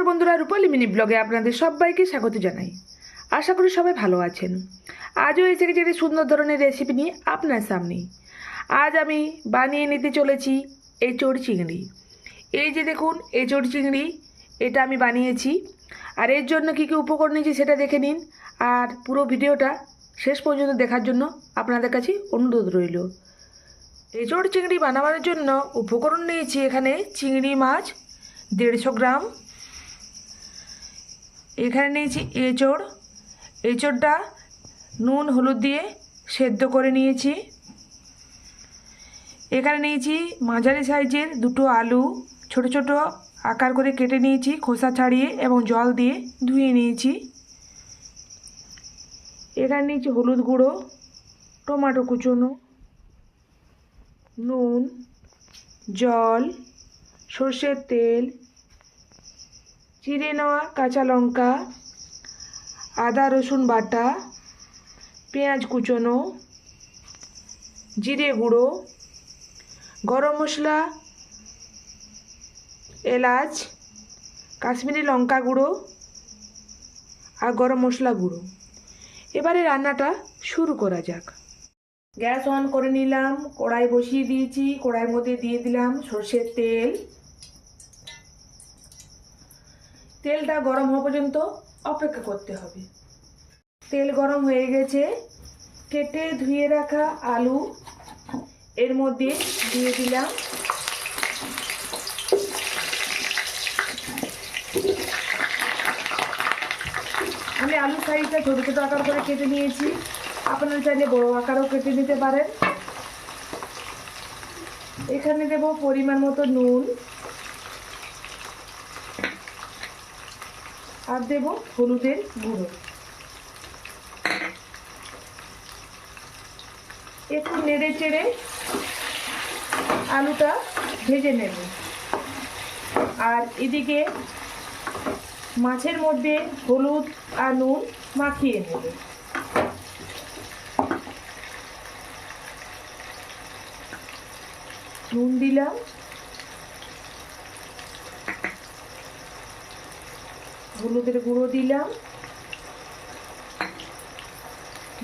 নমস্কার বন্ধুরা, রূপালী মিনি ব্লগে আপনাদের সবাইকে স্বাগত জানাই। আশা করি সবাই ভালো আছেন। আজও এসে গেছি একটি সুন্দর ধরনের রেসিপি নিয়ে আপনার সামনে। আজ আমি বানিয়ে নিতে চলেছি এঁচড় চিংড়ি। এই যে দেখুন, এঁচড় চিংড়ি, এটা আমি বানিয়েছি। আর এর জন্য কী কী উপকরণ নিয়েছি সেটা দেখে নিন। আর পুরো ভিডিওটা শেষ পর্যন্ত দেখার জন্য আপনাদের কাছে অনুরোধ রইল। এঁচড় চিংড়ি বানাবার জন্য উপকরণ নিয়েছি এখানে চিংড়ি মাছ দেড়শো গ্রাম এখানে নিয়েছি এঁচড়। এঁচড়টা নুন, হলুদ দিয়ে সেদ্ধ করে নিয়েছি। এখানে নিয়েছি মাঝারি সাইজের দুটো আলু। ছোট ছোট আকার করে কেটে নিয়েছি, খোসা ছাড়িয়ে এবং জল দিয়ে ধুয়ে নিয়েছি। এখানে নিয়েছি হলুদ গুঁড়ো, টমাটো কুচোনো, নুন, জল, সর্ষের তেল চিড়ে নেওয়া কাঁচা লঙ্কা, আদা রসুন বাটা, পেঁয়াজ কুচোনো, জিরে গুঁড়ো, গরম মশলা, এলাচ, কাশ্মীরি লঙ্কা গুঁড়ো আর গরম মশলা গুঁড়ো। এবারে রান্নাটা শুরু করা যাক। গ্যাস অন করে নিলাম, কড়াই বসিয়ে দিয়েছি, কড়াইয়ের মধ্যে দিয়ে দিলাম সর্ষের তেল। তেলটা গরম হওয়া পর্যন্ত অপেক্ষা করতে হবে। তেল গরম হয়ে গেছে, কেটে ধুয়ে রাখা আলু, এর মধ্যে দিয়ে দিলাম। আমি আলু সাইজটা ছোটো ছোটো আকার করে কেটে নিয়েছি। আপনারা চাইলে বড় আকারও কেটে নিতে পারেন। এখানে দেব পরিমাণ মতো নুন। আর দেব হলুদের গুঁড়ো। একটু নেড়ে চেড়ে আলুটা ভেজে নেব। আর এদিকে মাছের মধ্যে হলুদ আর নুন মাখিয়ে নেব। নুন দিলাম। হলুদের গুঁড়ো দিলাম।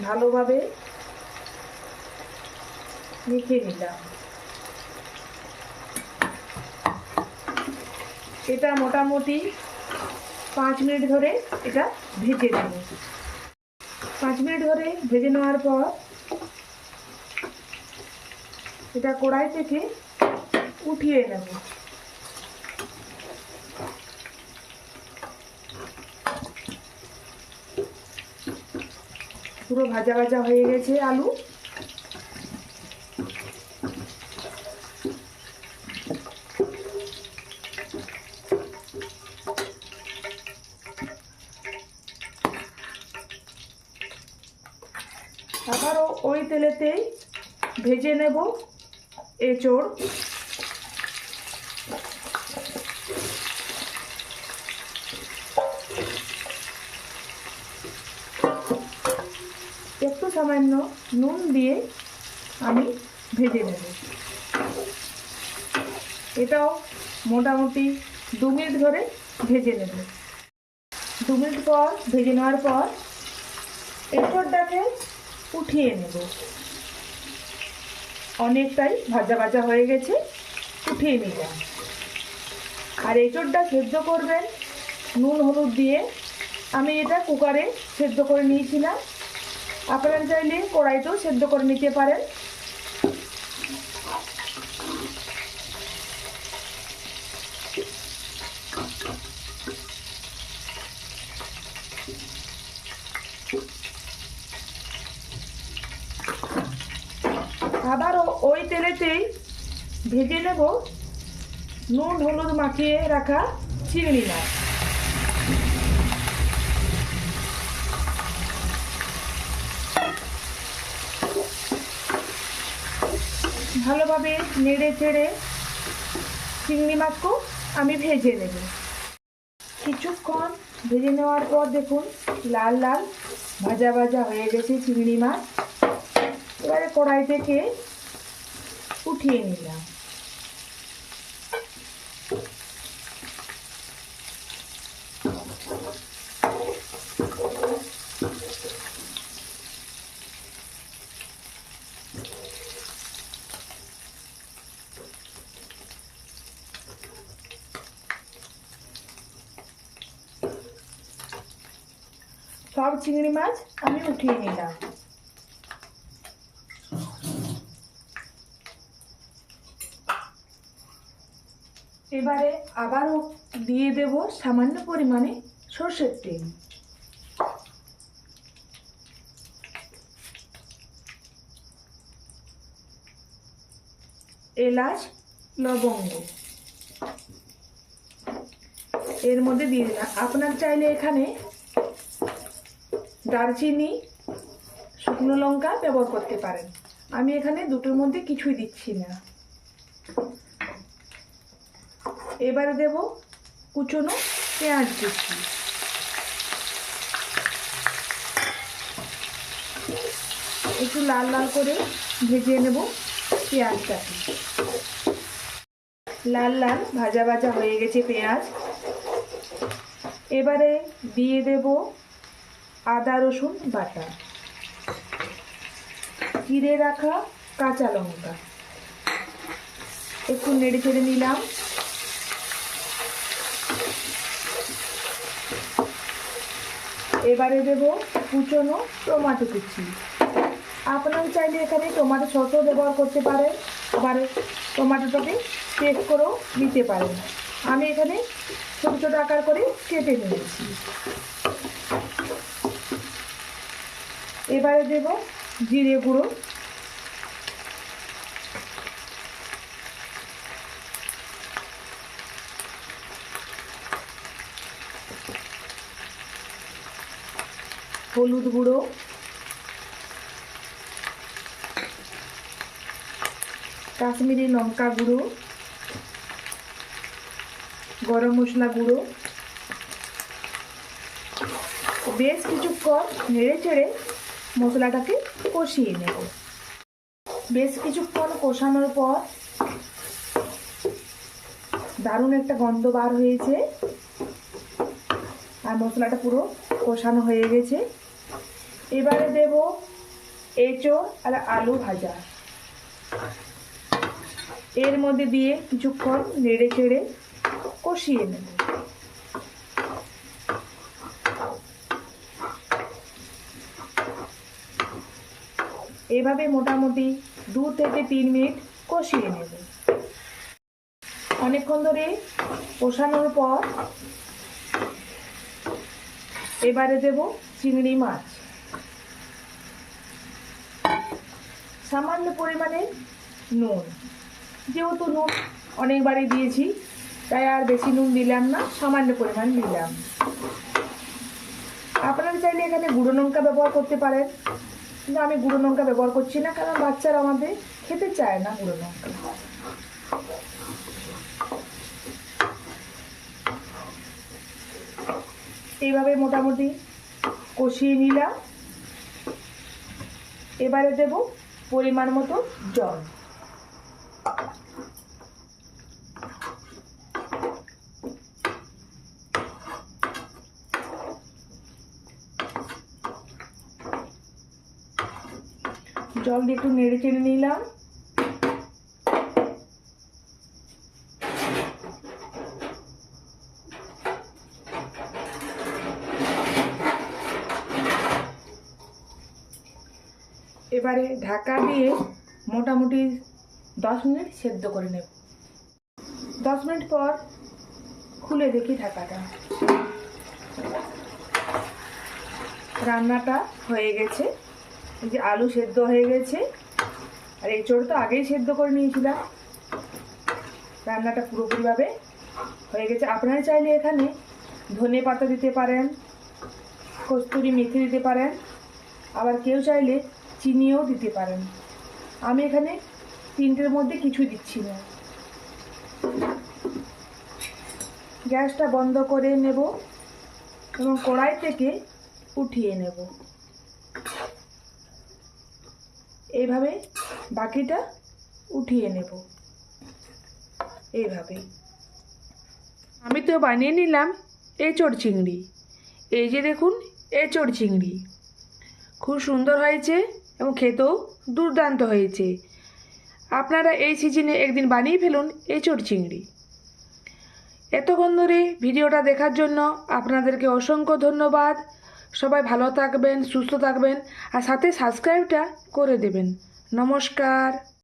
ভালোভাবে মেখে নিলাম। এটা মোটামুটি পাঁচ মিনিট ধরে এটা ভেজে নেব। পাঁচ মিনিট ধরে ভেজে নেওয়ার পর এটা কড়াই থেকে উঠিয়ে নেব। পুরো ভাজা ভাজা হয়ে গেছে আলু। আবারও ওই তেলেতেই ভেজে নেব এঁচড়। একটু সামান্য নুন দিয়ে আমি ভেজে নেব। এটাও মোটামুটি দু মিনিট ধরে ভেজে নেব। দু মিনিট পর, ভেজে নেওয়ার পর এঁচড়টাকে উঠিয়ে নেব। অনেকটাই ভাজা ভাজা হয়ে গেছে, উঠিয়ে নিলাম আর এঁচড়টা সেদ্ধ করবেন, নুন হলুদ দিয়ে। আমি এটা কুকারে সেদ্ধ করে নিয়েছিলাম। আপনারা চাইলে কড়াইতেও সেদ্ধ করে নিতে পারেন। আবারও ওই তেলেতেই ভেজে নেব। নুন, হলুদ মাখিয়ে রাখা চিংড়ি মাছ। ভালোভাবে নেড়ে চেড়ে চিংড়ি মাছকেও আমি ভেজে নেব। কিছুক্ষণ ভেজে নেওয়ার পর দেখুন লাল লাল ভাজা ভাজা হয়ে গেছে চিংড়ি মাছ। এবারে কড়াই থেকে উঠিয়ে নিলাম। সব চিংড়ি মাছ আমি উঠিয়ে নিলাম। এবারে আবারও দিয়ে দেব সামান্য পরিমাণে সর্ষের তেল। এলাচ, লবঙ্গ। এর মধ্যে দিয়ে দিলাম। আপনার চাইলে এখানে দারচিনি, শুকনো লঙ্কা ব্যবহার করতে পারেন। আমি এখানে দুটোর মধ্যে কিছুই দিচ্ছি না। এবারে দেব কুচনো পেঁয়াজ দিচ্ছি। একটু লাল লাল করে ভেজে নেব পেঁয়াজটাকে। লাল লাল ভাজা ভাজা হয়ে গেছে পেঁয়াজ। এবারে দিয়ে দেব আদা, রসুন, বাটা। চিড়ে রাখা কাঁচা লঙ্কা। একটু নেড়ে চেড়ে নিলাম। এবারে দেব কুচনো টমাটো কুচি। আপনারা চাইলে এখানে টমাটো সসও ব্যবহার করতে পারেন আবার টমাটোটাকে পেস্ট করেও নিতে পারেন। আমি এখানে ছোটো ছোটো আকার করে কেটে নিয়েছি। এবারে দেব জিরে গুঁড়ো। হলুদ গুঁড়ো। কাশ্মীরি লঙ্কা গুঁড়ো। গরম মশলা গুঁড়ো। বেশ কিছুক্ষণ নেড়ে চেড়ে মশলাটাকে কষিয়ে নেব। বেশ কিছুক্ষণ কষানোর পর দারুণ একটা গন্ধ বার হয়েছে আর মশলাটা পুরো কষানো হয়ে গেছে। এবারে দেব এঁচো আর আলু ভাজা। এর মধ্যে দিয়ে কিছুক্ষণ নেড়ে চেড়ে কষিয়ে নেব। এভাবে মোটামুটি দু থেকে তিন মিনিট কষিয়ে নেব। অনেকক্ষণ ধরে কষানোর পর এবারে দেব চিংড়ি মাছ। সামান্য পরিমাণে নুন। যেহেতু নুন অনেকবারই দিয়েছি, তাই আর বেশি নুন দিলাম না, সামান্য পরিমাণ দিলাম। আপনারা চাইলে এখানে গুঁড়ো লঙ্কা ব্যবহার করতে পারেন। কিন্তু আমি গুঁড়ো লঙ্কা ব্যবহার করছি না, কারণ বাচ্চারা আমাদের খেতে চায় না গুঁড়ো লঙ্কা। এইভাবে মোটামুটি কষিয়ে নিলাম। এবারে দেব পরিমাণ মতো জল। জল দিয়ে একটু নেড়ে চেড়ে নিলাম। এবারে ঢাকা দিয়ে মোটামুটি দশ মিনিট সেদ্ধ করে নেব। দশ মিনিট পর খুলে দেখি ঢাকাটা। রান্নাটা হয়ে গেছে। এই যে আলু সেদ্ধ হয়ে গেছে। আর এই চোর তো আগেই সেদ্ধ করে নিয়েছিলাম। রান্নাটা পুরোপুরিভাবে হয়ে গেছে। আপনারা চাইলে এখানে ধনে পাতা দিতে পারেন, কস্তুরি মেথি দিতে পারেন, আবার কেউ চাইলে চিনিও দিতে পারেন। আমি এখানে তিনটের মধ্যে কিছু দিচ্ছি না। গ্যাসটা বন্ধ করে নেব এবং কড়াই থেকে উঠিয়ে নেব। এইভাবে বাকিটা উঠিয়ে নেব। এইভাবে। আমি তো বানিয়ে নিলাম এঁচড় চিংড়ি। এই যে দেখুন, এঁচড় চিংড়ি। খুব সুন্দর হয়েছে এবং খেতেও দুর্দান্ত হয়েছে। আপনারা এই সিজনে একদিন বানিয়ে ফেলুন এঁচড় চিংড়ি। এতক্ষণ ধরে ভিডিওটা দেখার জন্য আপনাদেরকে অসংখ্য ধন্যবাদ। সবাই ভালো থাকবেন সুস্থ থাকবেন আর সাথে সাবস্ক্রাইবটা করে দেবেন। নমস্কার।